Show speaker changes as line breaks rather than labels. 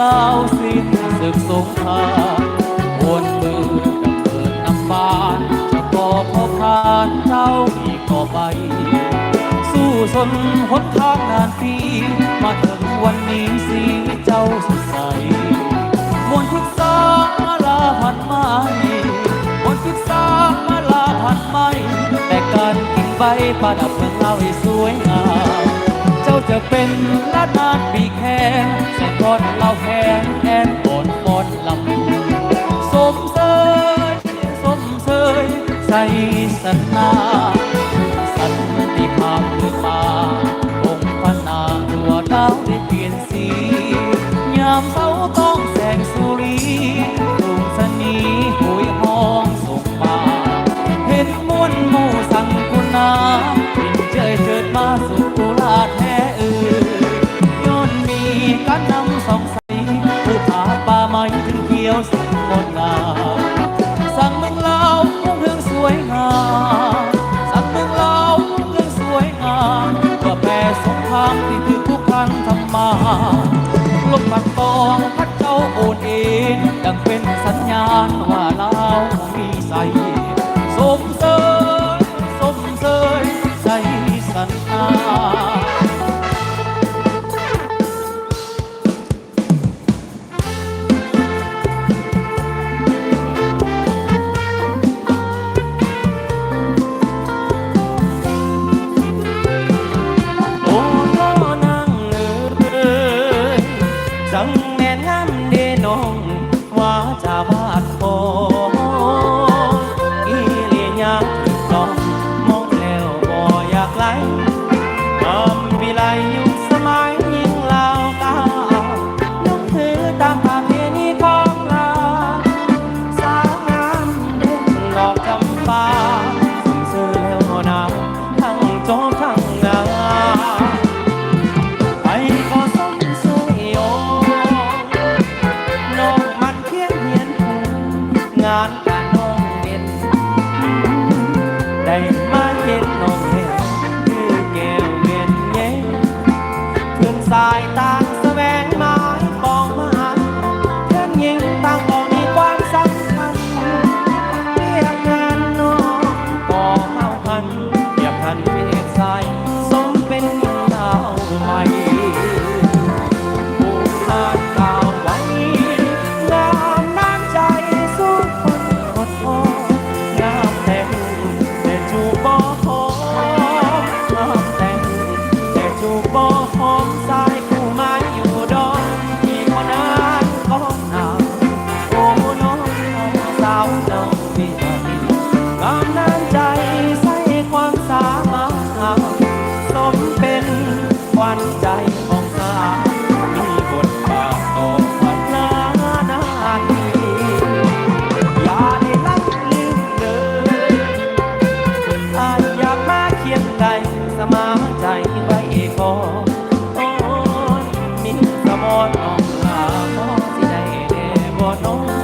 ราวสิสึกสงคามวนมือดำเนินนำบานจะบอกพอผ่านเจ้าอีกต่อไป สู้สนหดทางนานปี มาถึงวันนี้สิเจ้าสดใสมวนทุกสาลาผัดไม้มวนทุกสาลาผัดไม้แต่การกินใบปราดับเมืองเราให้สวยงาม จะเป็นลาดาปีแค่สะพอนเราแค้แค้นปอนปอนลำสมเสยสมเสยใส่สนา
ว่าจะ ฟอมิสมอนองลาพ่อสิได้แน่บ่น้อง